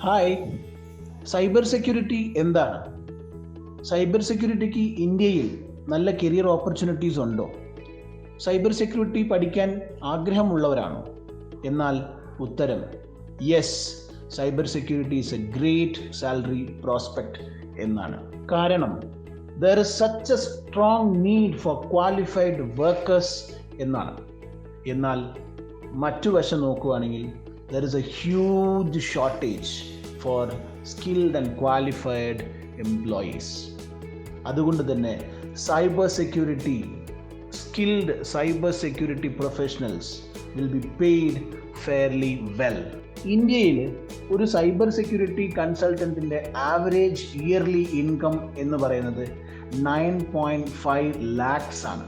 Hi. Cyber security എന്താണ്? Cyber സെക്യൂരിറ്റിക്ക് ഇന്ത്യയിൽ നല്ല കരിയർ ഓപ്പർച്യൂണിറ്റീസ് ഉണ്ടോ? സൈബർ സെക്യൂരിറ്റി പഠിക്കാൻ ആഗ്രഹമുള്ളവരാണോ? എന്നാൽ ഉത്തരം yes cyber security is a great salary prospect എന്നാണ്. കാരണം there is such a strong need for qualified workers എന്നാണ്. എന്നാൽ മറ്റു വശം നോക്കുകയാണെങ്കിൽ there is a huge shortage for skilled and qualified employees. അതുകൊണ്ട് തന്നെ cyber security skilled cyber security professionals will be paid fairly well ഇന്ത്യയിൽ ഒരു സൈബർ സെക്യൂരിറ്റി കൺസൾട്ടന്റിന്റെ ആവറേജ് ഇയർലി ഇൻകം എന്ന് പറയുന്നത് നയൻ പോയിന്റ് ഫൈവ് ലാക്സ് ആണ്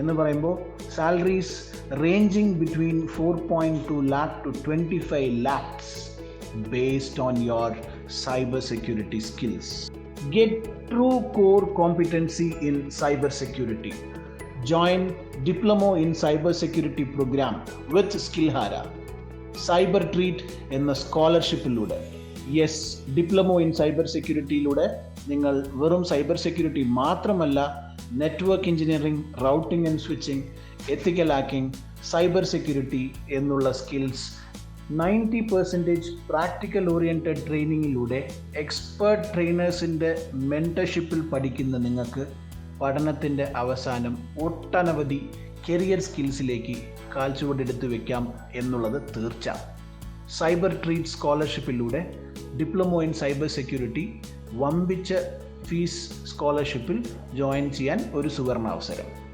എന്ന് പറയുമ്പോൾ salaries ranging between four point two lakh to twenty five lakhs on your cyber security skills Get true core competency in cybersecurity. Join Diploma in Cybersecurity program with Skillhara. Cyber treat എന്ന സ്കോളർഷിപ്പിലൂടെ yes diploma in cyber സെക്യൂരിറ്റിയിലൂടെ നിങ്ങൾ വെറും cyber security മാത്രമല്ല network engineering routing and switching ethical hacking cyber security എന്നുള്ള skills ninety percentage practical oriented ട്രെയിനിങ്ങിലൂടെ expert ട്രെയിനേഴ്സിന്റെ മെന്റർഷിപ്പിൽ പഠിക്കുന്ന നിങ്ങൾക്ക് പഠനത്തിന്റെ അവസാനം ഒട്ടനവധി കരിയർ സ്കിൽസിലേക്ക് കാൽച്ചുവടെടുത്ത് വയ്ക്കാം എന്നുള്ളത് തീർച്ച. സൈബർ ട്രീറ്റ് സ്കോളർഷിപ്പിലൂടെ ഡിപ്ലോമോ ഇൻ സൈബർ സെക്യൂരിറ്റി വമ്പിച്ച ഫീസ് സ്കോളർഷിപ്പിൽ ജോയിൻ ചെയ്യാൻ ഒരു സുവർണ അവസരം.